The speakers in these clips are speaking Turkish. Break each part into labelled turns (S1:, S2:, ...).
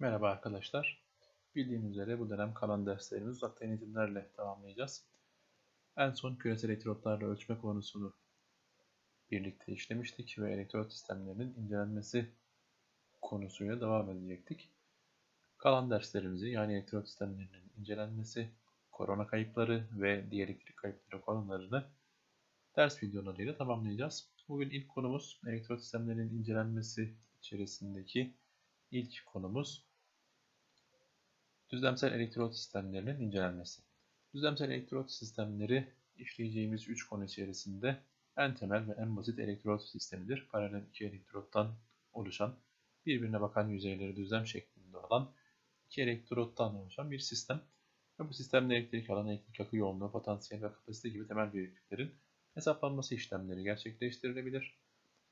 S1: Merhaba arkadaşlar. Bildiğiniz üzere bu dönem kalan derslerimizi uzaktan eğitimlerle tamamlayacağız. En son küresel elektrotlarla ölçme konusunu birlikte işlemiştik ve elektrot sistemlerinin incelenmesi konusuyla devam edecektik. Kalan derslerimizi yani elektrot sistemlerinin incelenmesi, korona kayıpları ve dielektrik kayıpları konularını ders videolarıyla tamamlayacağız. Bugün ilk konumuz elektrot sistemlerinin incelenmesi içerisindeki ilk konumuz düzlemsel elektrot sistemlerinin incelenmesi. Düzlemsel elektrot sistemleri işleyeceğimiz 3 konu içerisinde en temel ve en basit elektrot sistemidir. Paralel iki elektrottan oluşan, birbirine bakan yüzeyleri düzlem şeklinde olan iki elektrottan oluşan bir sistem. Ve bu sistemde elektrik alanı, elektrik akı yoğunluğu, potansiyel ve kapasite gibi temel büyüklüklerin hesaplanması işlemleri gerçekleştirilebilir.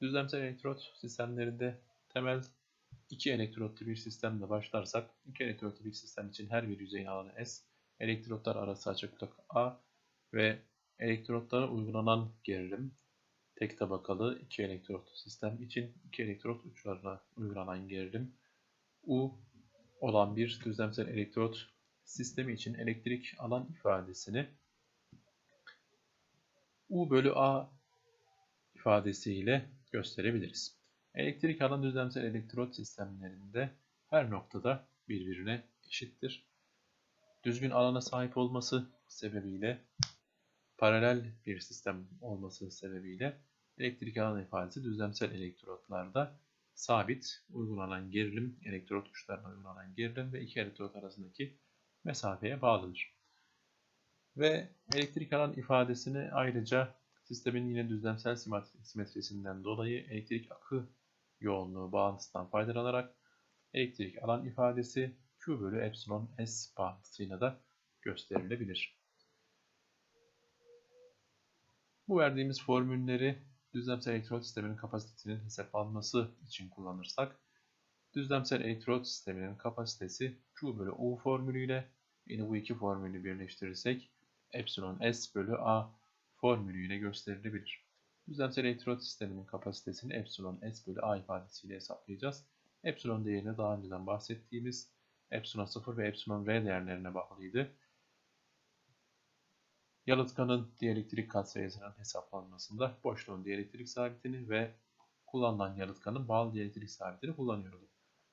S1: Düzlemsel elektrot sistemlerinde temel iki elektrotlu bir sistemle başlarsak, iki elektrotlu bir sistem için her bir yüzeyin alanı S, elektrotlar arası açıklık A ve elektrotlara uygulanan gerilim tek tabakalı iki elektrotlu sistem için iki elektrot uçlarına uygulanan gerilim U olan bir düzlemsel elektrot sistemi için elektrik alan ifadesini U bölü A ifadesiyle gösterebiliriz. Elektrik alan düzlemsel elektrot sistemlerinde her noktada birbirine eşittir. Düzgün alana sahip olması sebebiyle paralel bir sistem olması sebebiyle elektrik alan ifadesi düzlemsel elektrotlarda sabit uygulanan gerilim, elektrot uçlarına uygulanan gerilim ve iki elektrot arasındaki mesafeye bağlıdır. Ve elektrik alan ifadesini ayrıca sistemin yine düzlemsel simetrisinden dolayı elektrik akı yoğunluğu bağıntısından faydalanarak elektrik alan ifadesi Q bölü epsilon S bağıntısıyla da gösterilebilir. Bu verdiğimiz formülleri düzlemsel elektrot sisteminin kapasitesinin hesaplanması için kullanırsak, düzlemsel elektrot sisteminin kapasitesi Q bölü U formülüyle yine bu iki formülü birleştirirsek epsilon S bölü A formülüyle gösterilebilir. Düzlemsel elektrot sisteminin kapasitesini epsilon S bölü A ifadesiyle hesaplayacağız. Epsilon değerine daha önceden bahsettiğimiz epsilon 0 ve epsilon R değerlerine bağlıydı. Yalıtkanın dielektrik katsayısının hesaplanmasında boşluğun dielektrik sabitini ve kullanılan yalıtkanın bağlı dielektrik sabitini kullanıyorduk.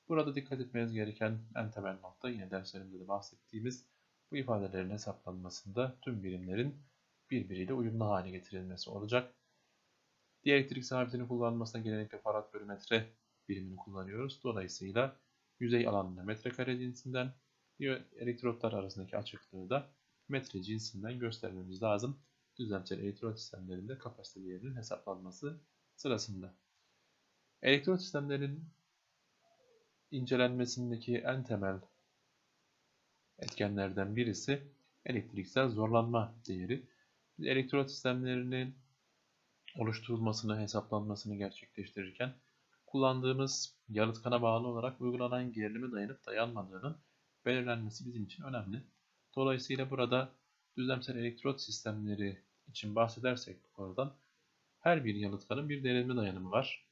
S1: Burada dikkat etmeniz gereken en temel nokta yine derslerimizde de bahsettiğimiz bu ifadelerin hesaplanmasında tüm birimlerin birbiriyle uyumlu hale getirilmesi olacak. Dielektrik sabitini kullanmasına genellikle farad bölü metre birimini kullanıyoruz. Dolayısıyla yüzey alanını metrekare cinsinden, elektrotlar arasındaki açıklığı da metre cinsinden göstermemiz lazım. Düzlemsel elektrot sistemlerinde kapasite değerinin hesaplanması sırasında. Elektrot sistemlerin incelenmesindeki en temel etkenlerden birisi elektriksel zorlanma değeri. Biz elektrot sistemlerinin oluşturulmasını, hesaplanmasını gerçekleştirirken kullandığımız yalıtkana bağlı olarak uygulanan gerilime dayanıp dayanmadığının belirlenmesi bizim için önemli. Dolayısıyla burada düzlemsel elektrot sistemleri için bahsedersek bu konudan her bir yalıtkanın bir derinme dayanımı var.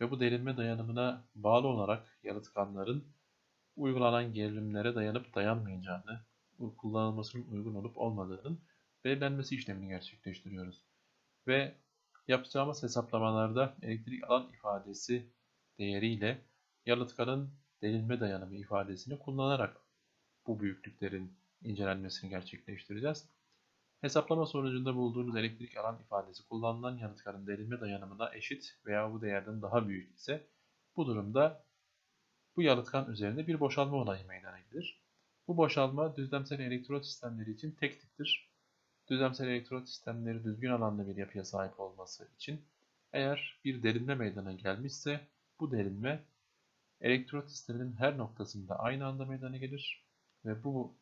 S1: Ve bu derinme dayanımına bağlı olarak yalıtkanların uygulanan gerilimlere dayanıp dayanmayacağını, kullanılmasının uygun olup olmadığının belirlenmesi işlemini gerçekleştiriyoruz. Ve Yapacağımız hesaplamalarda elektrik alan ifadesi değeriyle yalıtkanın delinme dayanımı ifadesini kullanarak bu büyüklüklerin incelenmesini gerçekleştireceğiz. Hesaplama sonucunda bulduğunuz elektrik alan ifadesi kullanılan yalıtkanın delinme dayanımına eşit veya bu değerden daha büyük ise bu durumda bu yalıtkan üzerinde bir boşalma olayı meydana gelir. Bu boşalma düzlemsel elektrot sistemleri için tek tiptir düzlemsel elektrot sistemleri düzgün alanlı bir yapıya sahip olması için eğer bir derinme meydana gelmişse bu derinme elektrot sisteminin her noktasında aynı anda meydana gelir ve bu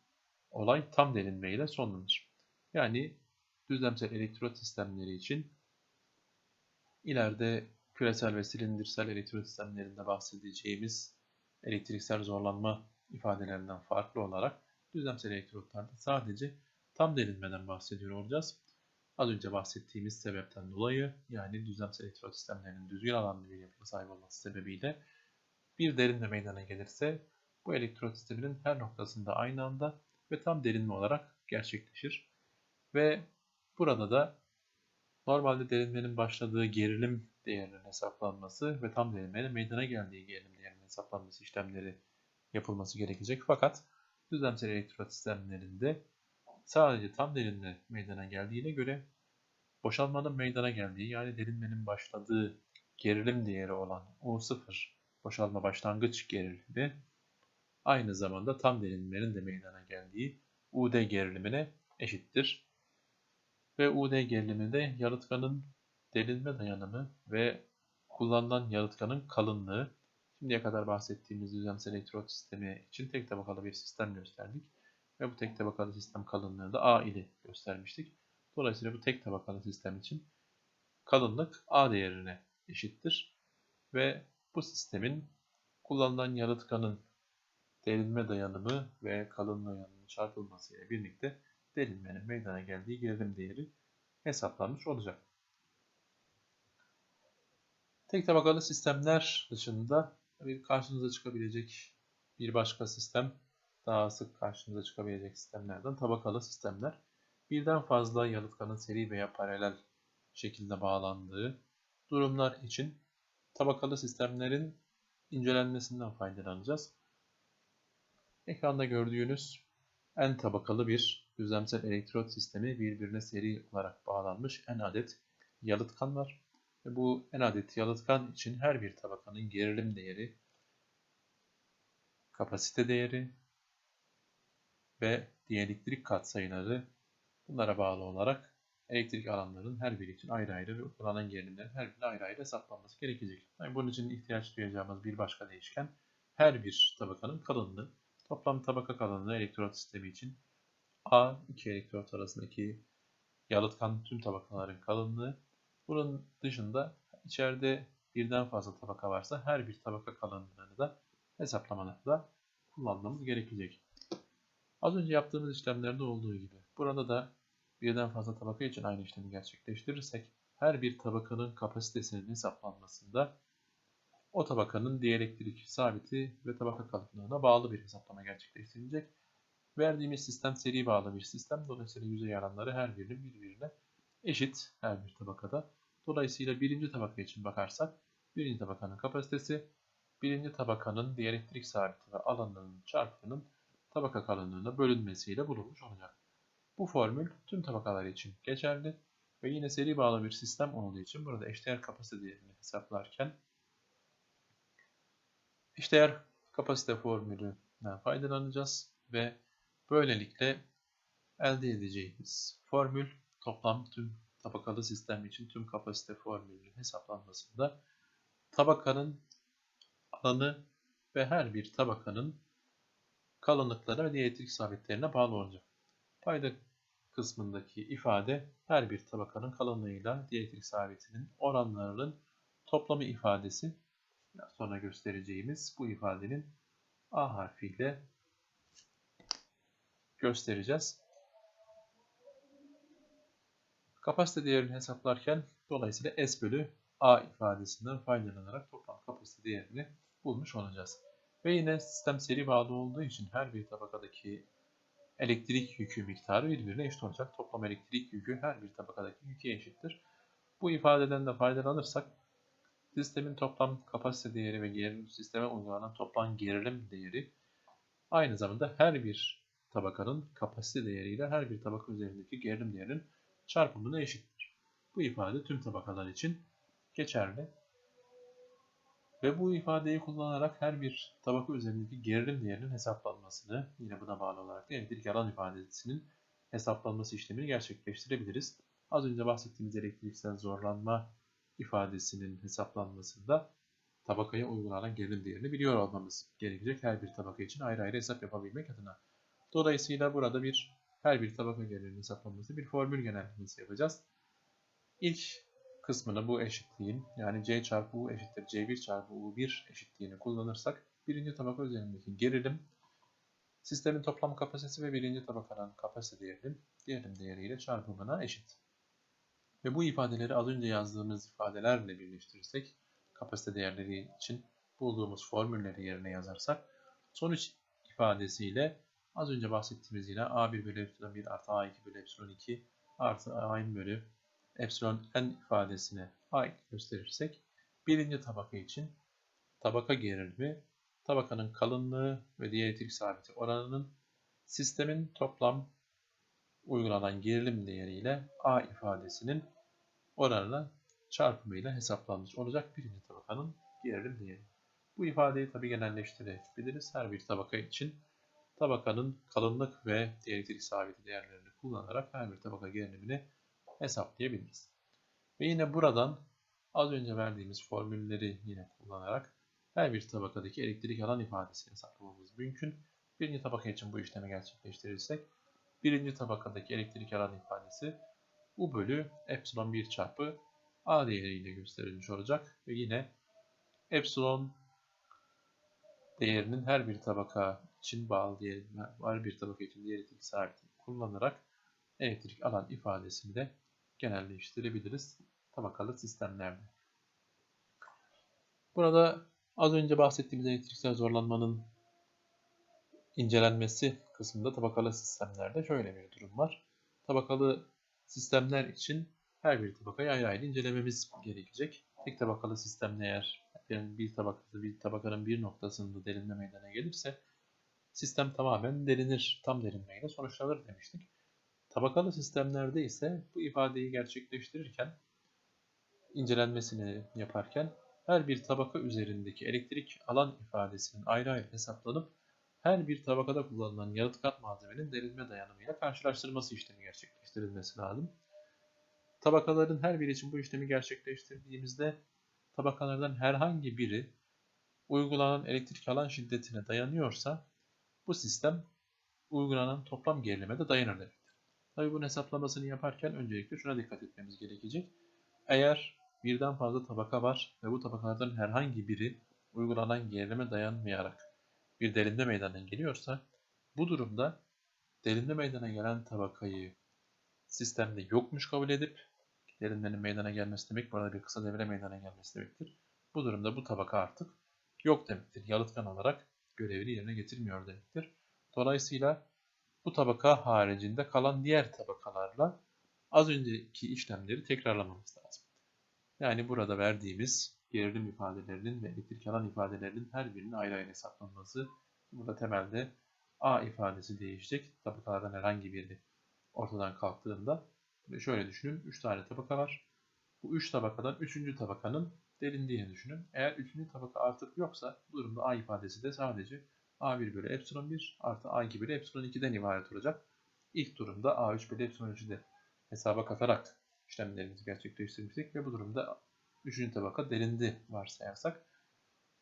S1: olay tam derinme ile sonlanır. Yani düzlemsel elektrot sistemleri için ileride küresel ve silindirsel elektrot sistemlerinde bahsedeceğimiz elektriksel zorlanma ifadelerinden farklı olarak düzlemsel elektrotlarda sadece tam delinmeden bahsediyor olacağız. Az önce bahsettiğimiz sebepten dolayı yani düzlemsel elektrot sistemlerinin düzgün alanlı bir yapıya sahip olması sebebiyle bir derinme meydana gelirse bu elektrot sisteminin her noktasında aynı anda ve tam derinme olarak gerçekleşir. Ve burada da normalde derinmenin başladığı gerilim değerinin hesaplanması ve tam derinmenin meydana geldiği gerilim değerinin hesaplanması işlemleri yapılması gerekecek. Fakat düzlemsel elektrot sistemlerinde sadece tam derinme meydana geldiğine göre boşalmanın meydana geldiği yani derinmenin başladığı gerilim değeri olan U0 boşalma başlangıç gerilimi aynı zamanda tam derinmenin de meydana geldiği UD gerilimine eşittir. Ve UD geriliminde yalıtkanın derinme dayanımı ve kullanılan yalıtkanın kalınlığı şimdiye kadar bahsettiğimiz düzlemsel elektrot sistemi için tek tabakalı bir sistem gösterdik. Ve bu tek tabakalı sistem kalınlığı da A ile göstermiştik. Dolayısıyla bu tek tabakalı sistem için kalınlık A değerine eşittir. Ve bu sistemin kullanılan yalıtkanın derinme dayanımı ve kalınlığı dayanımının çarpılması ile birlikte derinmenin meydana geldiği gerilim değeri hesaplanmış olacak. Tek tabakalı sistemler dışında karşınıza çıkabilecek bir başka sistem, daha sık karşınıza çıkabilecek sistemlerden tabakalı sistemler. Birden fazla yalıtkanın seri veya paralel şekilde bağlandığı durumlar için tabakalı sistemlerin incelenmesinden faydalanacağız. Ekranda gördüğünüz n tabakalı bir düzlemsel elektrot sistemi birbirine seri olarak bağlanmış n adet yalıtkan var. Ve bu n adet yalıtkan için her bir tabakanın gerilim değeri, kapasite değeri ve dielektrik katsayıları bunlara bağlı olarak elektrik alanlarının her biri için ayrı ayrı ve uygulanan gerilimlerin her birine ayrı ayrı hesaplanması gerekecek. Yani bunun için ihtiyaç duyacağımız bir başka değişken her bir tabakanın kalınlığı. Toplam tabaka kalınlığı elektrot sistemi için A, iki elektrot arasındaki yalıtkan tüm tabakaların kalınlığı. Bunun dışında içeride birden fazla tabaka varsa her bir tabaka kalınlığını da hesaplamalarda kullanmamız gerekecek. Az önce yaptığımız işlemlerde olduğu gibi burada da birden fazla tabaka için aynı işlemi gerçekleştirirsek her bir tabakanın kapasitesinin hesaplanmasında o tabakanın dielektrik sabiti ve tabaka kalınlığına bağlı bir hesaplama gerçekleştirilecek. Verdiğimiz sistem seri bağlı bir sistem. Dolayısıyla yüzey alanları her birinin birbirine eşit her bir tabakada. Dolayısıyla birinci tabaka için bakarsak birinci tabakanın kapasitesi birinci tabakanın dielektrik sabiti ve alanlarının çarpımının tabaka kalınlığına bölünmesiyle bulunmuş olacak. Bu formül tüm tabakalar için geçerli ve yine seri bağlı bir sistem olduğu için burada eşdeğer kapasite değerini hesaplarken eşdeğer kapasite formülünden faydalanacağız ve böylelikle elde edeceğimiz formül toplam tüm tabakalı sistem için tüm kapasite formülünün hesaplanmasında tabakanın alanı ve her bir tabakanın kalınlıkları ve dielektrik sabitlerine bağlı olacak. Payda kısmındaki ifade her bir tabakanın kalınlığıyla dielektrik sabitinin oranlarının toplamı ifadesi. Biraz sonra göstereceğimiz bu ifadenin A harfiyle göstereceğiz. Kapasite değerini hesaplarken dolayısıyla S bölü A ifadesinden faydalanarak toplam kapasite değerini bulmuş olacağız. Ve yine sistem seri bağlı olduğu için her bir tabakadaki elektrik yükü miktarı birbirine eşit olacak. Toplam elektrik yükü her bir tabakadaki yüke eşittir. Bu ifadeden de faydalanırsak sistemin toplam kapasite değeri ve gerilim sisteme uygulanan toplam gerilim değeri aynı zamanda her bir tabakanın kapasite değeriyle her bir tabaka üzerindeki gerilim değerinin çarpımına eşittir. Bu ifade tüm tabakalar için geçerli. Ve bu ifadeyi kullanarak her bir tabaka üzerindeki gerilim değerinin hesaplanmasını, yine buna bağlı olarak da elektrik alan ifadesinin hesaplanması işlemini gerçekleştirebiliriz. Az önce bahsettiğimiz elektriksel zorlanma ifadesinin hesaplanmasında tabakaya uygulanan gerilim değerini biliyor olmamız gerekecek. Her bir tabaka için ayrı ayrı hesap yapabilmek adına. Dolayısıyla burada bir her bir tabaka geriliminin hesaplanması bir formül genellemesi yapacağız. İlk kısmını bu eşitliğin yani C çarpı U eşittir C1 çarpı U1 eşitliğini kullanırsak birinci tabaka üzerindeki gerilim sistemin toplam kapasitesi ve birinci tabakanın kapasite değerinin gerilim değeriyle çarpımına eşit. Ve bu ifadeleri az önce yazdığımız ifadelerle birleştirirsek kapasite değerleri için bulduğumuz formülleri yerine yazarsak Sonuç ifadesiyle az önce bahsettiğimiz yine A1 bölü epsilon 1 artı A2 bölü epsilon 2 artı A bölü epsilon n ifadesine A gösterirsek birinci tabaka için tabaka gerilimi, tabakanın kalınlığı ve dielektrik sabiti oranının sistemin toplam uygulanan gerilim değeriyle A ifadesinin oranına çarpımıyla hesaplanmış olacak birinci tabakanın gerilim değeri. Bu ifadeyi tabi genelleştirebiliriz. Her bir tabaka için tabakanın kalınlık ve dielektrik sabiti değerlerini kullanarak her bir tabaka gerilimini hesaplayabiliriz. Ve yine buradan az önce verdiğimiz formülleri yine kullanarak her bir tabakadaki elektrik alan ifadesini hesaplamamız mümkün. Birinci tabaka için bu işlemi gerçekleştirirsek birinci tabakadaki elektrik alan ifadesi U bölü epsilon 1 çarpı A değeriyle gösterilmiş olacak ve yine epsilon değerinin her bir tabaka için bağlı diyelim, her bir tabaka için dielektrik sabitini kullanarak elektrik alan ifadesini de genelleştirebiliriz tabakalı sistemlerde. Burada az önce bahsettiğimiz elektriksel zorlanmanın incelenmesi kısmında tabakalı sistemlerde şöyle bir durum var. Tabakalı sistemler için her bir tabakayı ayrı ayrı incelememiz gerekecek. Tek tabakalı sistemde eğer bir tabakası bir tabakanın bir noktasında derinme meydana gelirse sistem tamamen derinir, tam derinmeyle sonuçlanır demiştik. Tabakalı sistemlerde ise bu ifadeyi gerçekleştirirken incelenmesini yaparken her bir tabaka üzerindeki elektrik alan ifadesinin ayrı ayrı hesaplanıp her bir tabakada kullanılan yalıtkan malzemenin derinme dayanımıyla karşılaştırması işlemi gerçekleştirilmesi lazım. Tabakaların her biri için bu işlemi gerçekleştirdiğimizde tabakalardan herhangi biri uygulanan elektrik alan şiddetine dayanıyorsa bu sistem uygulanan toplam gerilime de dayanır demektir. Tabi bunun hesaplamasını yaparken öncelikle şuna dikkat etmemiz gerekecek. Eğer birden fazla tabaka var ve bu tabakalardan herhangi biri uygulanan gerilime dayanmayarak bir derinme meydana geliyorsa bu durumda derinme meydana gelen tabakayı sistemde yokmuş kabul edip derinlerin meydana gelmesi demek burada bir kısa devre meydana gelmesi demektir. Bu durumda bu tabaka artık yok demektir. Yalıtkan olarak görevini yerine getirmiyor demektir. Dolayısıyla bu tabaka haricinde kalan diğer tabakalarla az önceki işlemleri tekrarlamamız lazım. Yani burada verdiğimiz gerilim ifadelerinin ve elektrik alan ifadelerinin her birinin ayrı ayrı hesaplanması. Burada temelde A ifadesi değişecek. Tabakalardan herhangi biri ortadan kalktığında şöyle düşünün. 3 tane tabaka var. Bu 3 tabakadan 3. tabakanın derinliğini düşünün. Eğer 3. tabaka artık yoksa bu durumda A ifadesi de sadece A1 bölü epsilon 1 artı A2 bölü epsilon 2'den ibaret olacak. İlk durumda A3 bölü epsilon 3'ü de hesaba katarak işlemlerimizi gerçekleştirmiştik ve bu durumda 3. tabaka derindi varsayarsak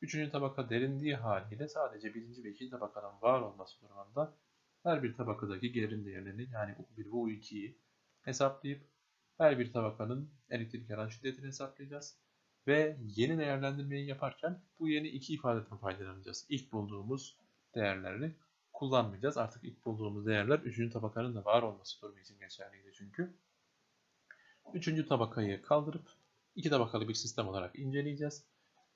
S1: 3. tabaka derindiği haliyle sadece 1. ve 2. tabakanın var olması durumunda her bir tabakadaki gerilim değerlerini yani U1 ve U2'yi hesaplayıp her bir tabakanın elektrik alan şiddetini hesaplayacağız. Ve yeni değerlendirmeyi yaparken bu yeni iki ifadeden faydalanacağız. İlk bulduğumuz değerlerini kullanmayacağız. Artık ilk bulduğumuz değerler 3. tabakanın da var olması durumu için geçerliydi çünkü. Üçüncü tabakayı kaldırıp iki tabakalı bir sistem olarak inceleyeceğiz.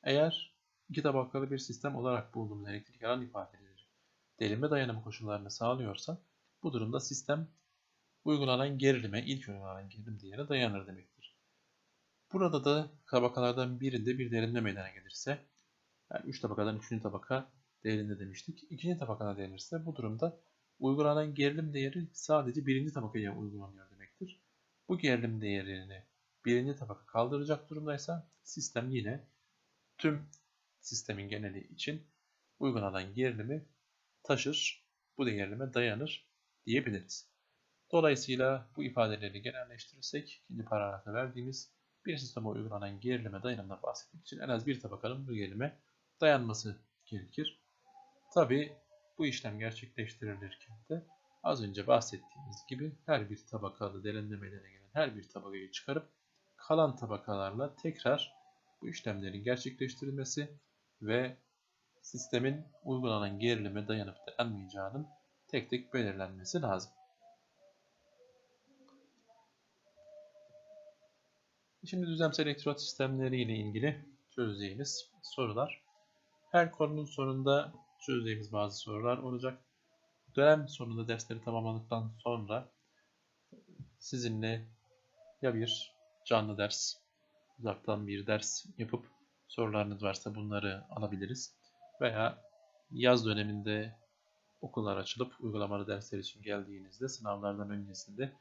S1: Eğer iki tabakalı bir sistem olarak bulduğumuz elektrik alan ifadeleri delinme dayanımı koşullarını sağlıyorsa bu durumda sistem uygulanan gerilime, ilk uygulanan gerilim değerine dayanır demektir. Burada da tabakalardan birinde bir derinme meydana gelirse, yani 3 tabakadan 3. tabaka değerinde demiştik. İkinci tabakada denirse bu durumda uygulanan gerilim değeri sadece birinci tabakaya uygulanıyor demektir. Bu gerilim değerini birinci tabaka kaldıracak durumdaysa sistem yine tüm sistemin geneli için uygulanan gerilimi taşır, bu gerilime dayanır diyebiliriz. Dolayısıyla bu ifadeleri genelleştirirsek ikinci paragrafta verdiğimiz bir sisteme uygulanan gerilime dayanımından bahsetmek için en az bir tabakanın bu gerilime dayanması gerekir. Tabi bu işlem gerçekleştirilirken de az önce bahsettiğimiz gibi her bir tabakalı derinlemelere gelen her bir tabakayı çıkarıp kalan tabakalarla tekrar bu işlemlerin gerçekleştirilmesi ve sistemin uygulanan gerilime dayanıp dayanmayacağının tek tek belirlenmesi lazım. Şimdi düzlemsel elektrot sistemleri ile ilgili çözeceğimiz sorular. Her konunun sonunda çözeceğimiz bazı sorular olacak. Dönem sonunda dersleri tamamladıktan sonra sizinle ya bir canlı ders, uzaktan bir ders yapıp sorularınız varsa bunları alabiliriz. Veya yaz döneminde okullar açılıp uygulamalı dersler için geldiğinizde sınavlardan öncesinde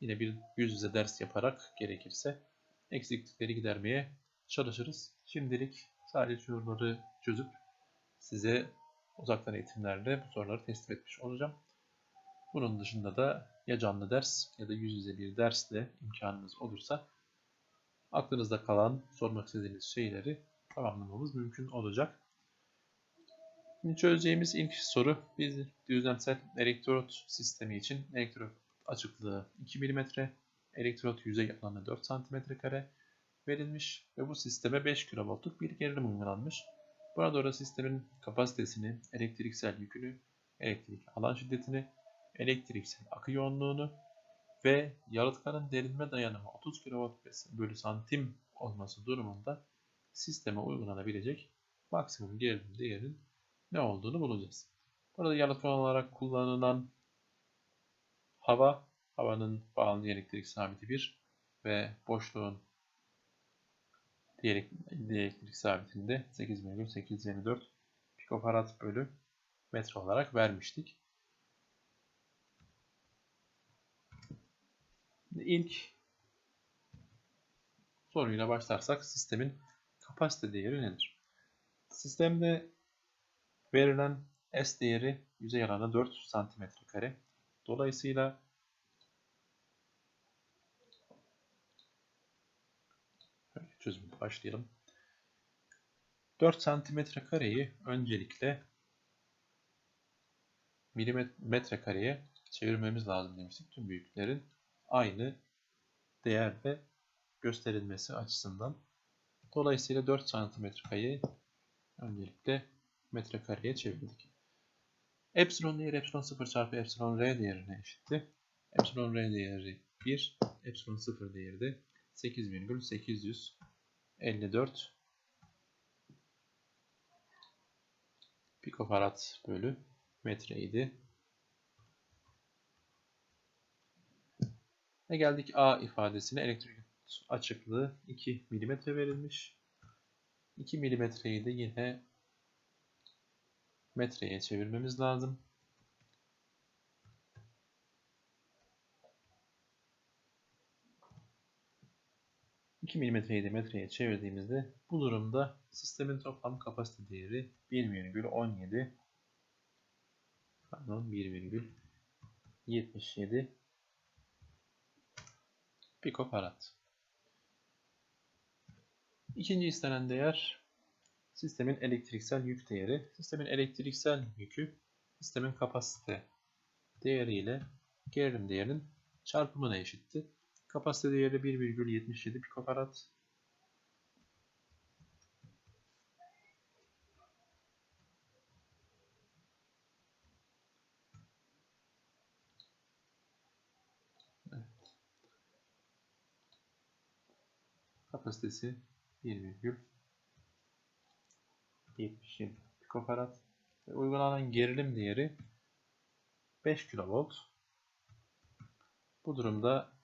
S1: yine bir yüz yüze ders yaparak gerekirse eksiklikleri gidermeye çalışırız. Şimdilik sadece soruları çözüp size uzaktan eğitimlerle bu soruları teslim etmiş olacağım. Bunun dışında da ya canlı ders ya da yüz yüze bir dersle imkanınız olursa aklınızda kalan, sormak istediğiniz şeyleri tamamlamamız mümkün olacak. Şimdi çözeceğimiz ilk soru biz düzlemsel elektrot sistemi için elektrot açıklığı 2 mm, elektrot yüzey alanı 4 cm kare verilmiş ve bu sisteme 5 kV'luk bir gerilim uygulanmış. Buna doğru sistemin kapasitesini, elektriksel yükünü, elektrik alan şiddetini, elektriksel akı yoğunluğunu ve yalıtkanın derinme dayanımı 30 kW bölü santim olması durumunda sisteme uygulanabilecek maksimum gerilim değerinin ne olduğunu bulacağız. Burada yalıtkan olarak kullanılan hava, havanın bağımlı elektrik sabiti 1 ve boşluğun diğer elektrik sabitinde 8,824 pikofarad bölü metre olarak vermiştik. İlk soruyla başlarsak sistemin kapasite değeri nedir? Sistemde verilen S değeri yüzey alanı 4 cm kare. Dolayısıyla çözümü başlayalım. 4 santimetre kareyi öncelikle milimetre kareye çevirmemiz lazım demiştik. Tüm büyüklerin aynı değerde gösterilmesi açısından. Dolayısıyla 4 santimetre kareyi öncelikle metrekareye çevirdik. Epsilon değeri epsilon 0 çarpı epsilon r değerine eşitti. Epsilon r değeri 1, epsilon 0 değeri de 8,800 54 pikofarad bölü metreydi. Ve geldik A ifadesine elektrik açıklığı 2 mm verilmiş. 2 mm'yi de yine metreye çevirmemiz lazım. 2 mm'yi de metreye çevirdiğimizde bu durumda sistemin toplam kapasite değeri 1,17 pardon 1,77 pikofarad. İkinci istenen değer sistemin elektriksel yük değeri. Sistemin elektriksel yükü sistemin kapasite değeri ile gerilim değerinin çarpımına eşitti. Kapasite değeri 1,77 pikofarad. Kapasitesi 1,77 pikofarad. Ve uygulanan gerilim değeri 5 kV. Bu durumda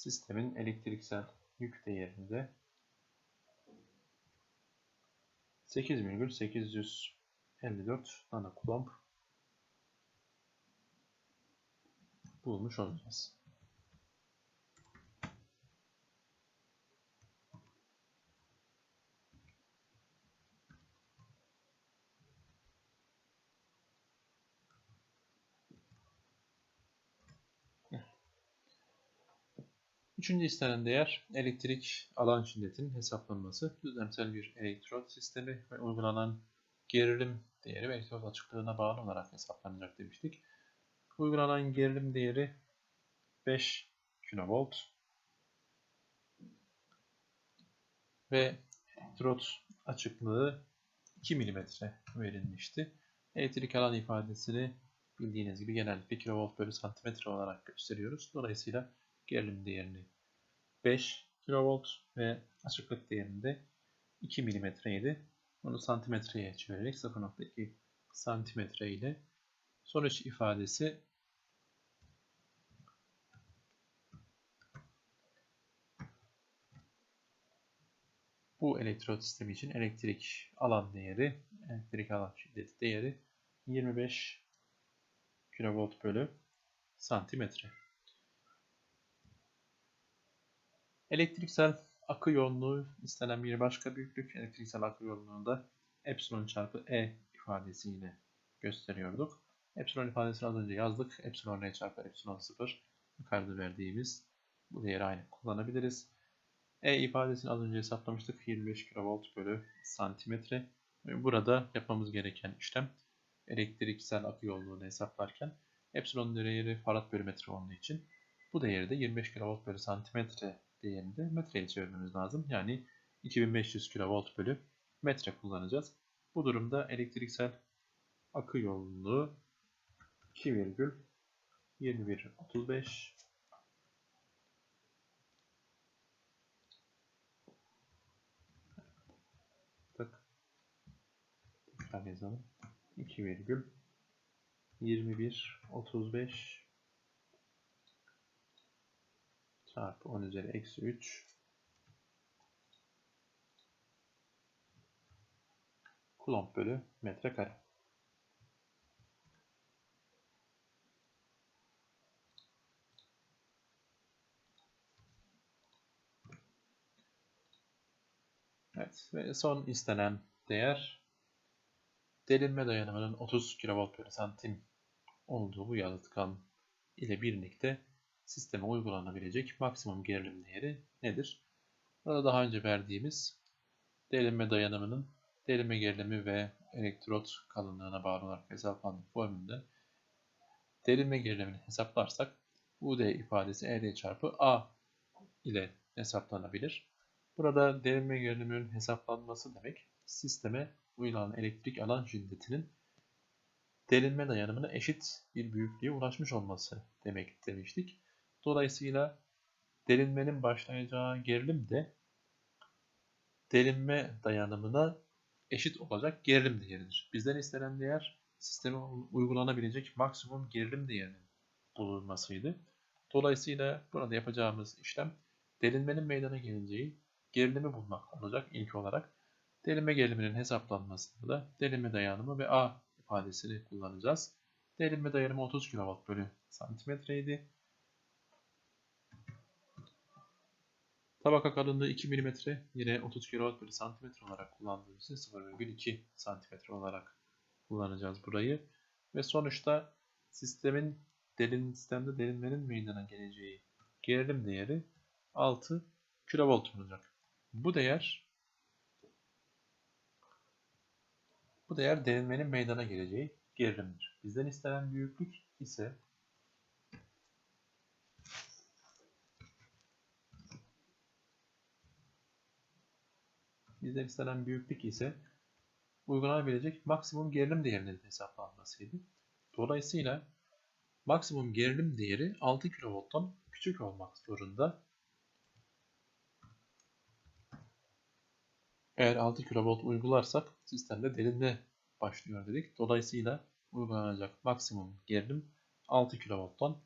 S1: sistemin elektriksel yük değerinde 8,854 nanokulomb bulmuş olacağız. Üçüncü istenen değer elektrik alan şiddetinin hesaplanması. Düzlemsel bir elektrot sistemi ve uygulanan gerilim değeri ve elektrot açıklığına bağlı olarak hesaplanacak demiştik. Uygulanan gerilim değeri 5 kV ve elektrot açıklığı 2 mm verilmişti. Elektrik alan ifadesini bildiğiniz gibi genellikle kV bölü santimetre olarak gösteriyoruz. Dolayısıyla gerilim değerini 5 kV ve açıklık değerinde 2 milimetreydi. Bunu santimetreye çevirerek 0.2 santimetre ile sonuç ifadesi bu elektrot sistemi için elektrik alan değeri, elektrik alan şiddeti değeri 25 kilovolt bölü santimetre. Elektriksel akı yoğunluğu istenen bir başka büyüklük. Elektriksel akı yoğunluğunda epsilon çarpı E ifadesiyle gösteriyorduk. Epsilon ifadesini az önce yazdık. Epsilon R çarpı epsilon 0 yukarıda verdiğimiz bu değeri aynı kullanabiliriz. E ifadesini az önce hesaplamıştık. 25 kV bölü santimetre. Burada yapmamız gereken işlem elektriksel akı yoğunluğunu hesaplarken epsilon değeri farad bölü metre olduğu için bu değeri de 25 kV bölü santimetre değerini de metreye çevirmemiz lazım. Yani 2500 kV bölü metre kullanacağız. Bu durumda elektriksel akı yoğunluğu 2,2135 tak tekrar yazalım 2,2135 çarpı 10 üzeri eksi 3 kulomb bölü metrekare. Evet ve son istenen değer delinme dayanımının 30 kV santim olduğu bu yalıtkan ile birlikte sisteme uygulanabilecek maksimum gerilim değeri nedir? Burada daha önce verdiğimiz delinme dayanımının delinme gerilimi ve elektrot kalınlığına bağlı olarak hesaplandığı formülde delinme gerilimini hesaplarsak UD ifadesi ED çarpı A ile hesaplanabilir. Burada delinme geriliminin hesaplanması demek sisteme uygulanan elektrik alan şiddetinin delinme dayanımına eşit bir büyüklüğe ulaşmış olması demek demiştik. Dolayısıyla delinmenin başlayacağı gerilim de delinme dayanımına eşit olacak gerilim değeridir. Bizden istenen değer sisteme uygulanabilecek maksimum gerilim değerinin bulunmasıydı. Dolayısıyla burada yapacağımız işlem delinmenin meydana geleceği gerilimi bulmak olacak ilk olarak. Delinme geriliminin hesaplanmasında da delinme dayanımı ve A ifadesini kullanacağız. Delinme dayanımı 30 kW bölü santimetreydi. Tabaka kalınlığı 2 mm yine 30 kW bölü santimetre olarak kullandığımız için 0,2 santimetre olarak kullanacağız burayı. Ve sonuçta sistemin delin, sistemde delinmenin meydana geleceği gerilim değeri 6 kV olacak. Bu değer bu değer delinmenin meydana geleceği gerilimdir. Bizden istenen büyüklük ise bizden istenen büyüklük ise uygulanabilecek maksimum gerilim değerinin hesaplanmasıydı. Dolayısıyla maksimum gerilim değeri 6 kV'dan küçük olmak zorunda. Eğer 6 kV uygularsak sistemde delinme başlıyor dedik. Dolayısıyla uygulanacak maksimum gerilim 6 kV'dan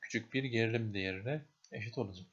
S1: küçük bir gerilim değerine eşit olacak.